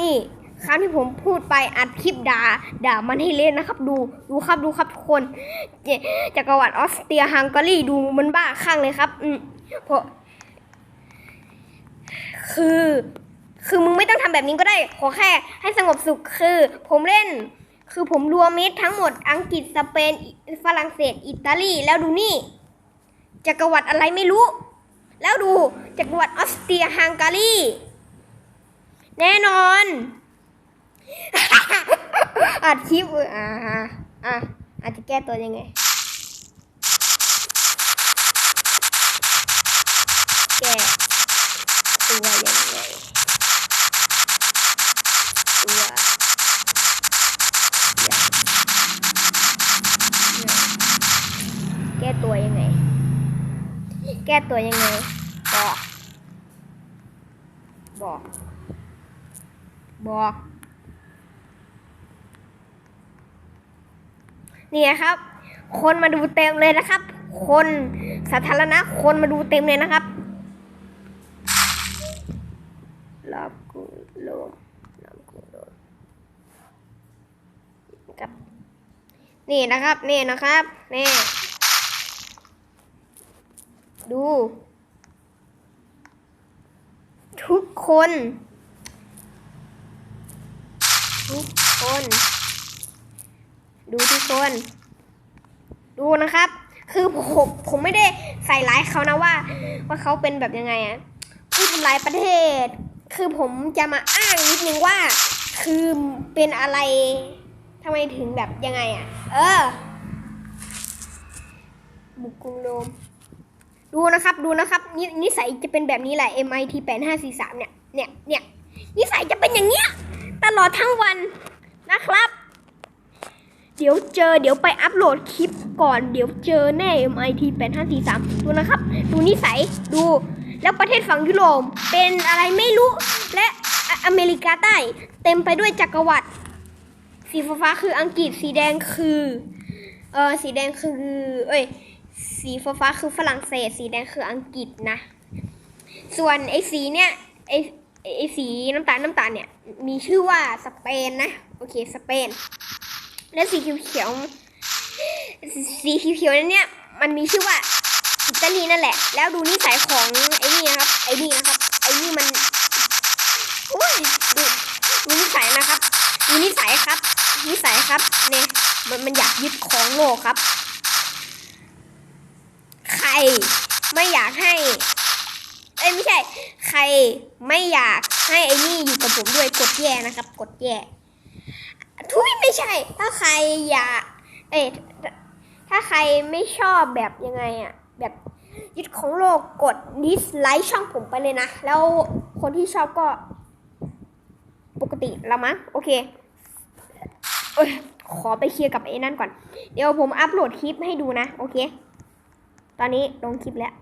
นี่ครั้งที่ผมพูดไปอัดคลิปด่าด่ามันให้เล่นนะครับ ดูดูครับดูครับทุกคนจจักรวรรดิออสเตรียฮังการีดูมันบ้าข้างเลยครับ อืมเพราะคือ คือมึงไม่ต้องทำแบบนี้ก็ได้ ขอแค่ให้สงบสุขคือ ผมเล่น คือผมรวมมิตรทั้งหมดอังกฤษสเปนฝรั่งเศส อิตาลีแล้วดูนี่จักรวรรดิอะไรไม่รู้ แล้วดูจักรวรรดิออสเตรียฮังการี แน่นอน อัดคลิปอ่าอะอาจจะแก้ตัวยังไงแก้ตัวยังไงตัวอย่างแก้ตัวยังไง แก้ตัวยังไงบอกบอก บอกนี่นะครับ คนมาดูเต็มเลยนะครับ คนสาธารณะคนมาดูเต็มเลยนะครับรอบกูลมรอบกูลมครับ นี่นะครับ นี่นะครับ นี่ ดู ทุกคน ทุกคน ดูทุกคน ดูนะครับ คือผมผมไม่ได้ใส่ร้ายเขานะว่า ว่าเขาเป็นแบบยังไงอะผู้ทำลายประเทศ คือผมจะมาอ้างนิดนึงว่า คือเป็นอะไรทำไมถึงแบบยังไงอะเออ บุกกรุงโรมดูนะครับดูนะครับนนิสัยจะเป็นแบบนี้แหละ MIT 8543เนี่ยเนี่ยเนี่ยนิสัยจะเป็นอย่างเงี้ย ตลอดทั้งวันนะครับ เดี๋ยวเจอเดี๋ยวไปอัปโหลดคลิปก่อนเดี๋ยวเจอแน่ MIT 8543 ดูนะครับ ดูนิสัยดูแล้วประเทศฝั่งยุโรปเป็นอะไรไม่รู้ และอเมริกาใต้เต็มไปด้วยจักรวรรดิสีฟ้าคืออังกฤษสีแดงคือเออสีแดงคือเอ้ยสีฟ้าคือฝรั่งเศส สีแดงคืออังกฤษนะ ส่วนไอ้สีเนี่ยไอ้ ไอ้สีน้ำตาลน้ำตาลเนี่ย มีชื่อว่าสเปนนะ โอเคสเปน และสีเขียวๆสีเขียวๆนั้นเนี่ยมันมีชื่อว่าอิตาลีนั่นแหละ แล้วดูนิสัยของไอ้นี่นะครับ ไอ้นี่นะครับ ไอ้นี่มันโอ้ยดูดูนิสัยนะครับ ดูนิสัยครับ นิสัยครับ เนี่ยมันมันอยากยึดของโลกครับ ใครไม่อยากให้ เอ้ยไม่ใช่ ใครไม่อยากให้ไอ้นี่อยู่กับผมด้วยกดแย่นะครับ กดแย่ทุยไม่ใช่ ถ้าใครอยาก เอ้ยถ้าใครไม่ชอบแบบยังไงอะแบบยึดของโลกกดดิสไลค์ช่องผมไปเลยนะ แล้วคนที่ชอบก็ ปกติละมั้งโอเคเอขอไปเคลียร์กับไอ้นั่นก่อน เดี๋ยวผมอัปโหลดคลิปให้ดูนะ โอเค ตอนนี้ลงคลิปแล้ว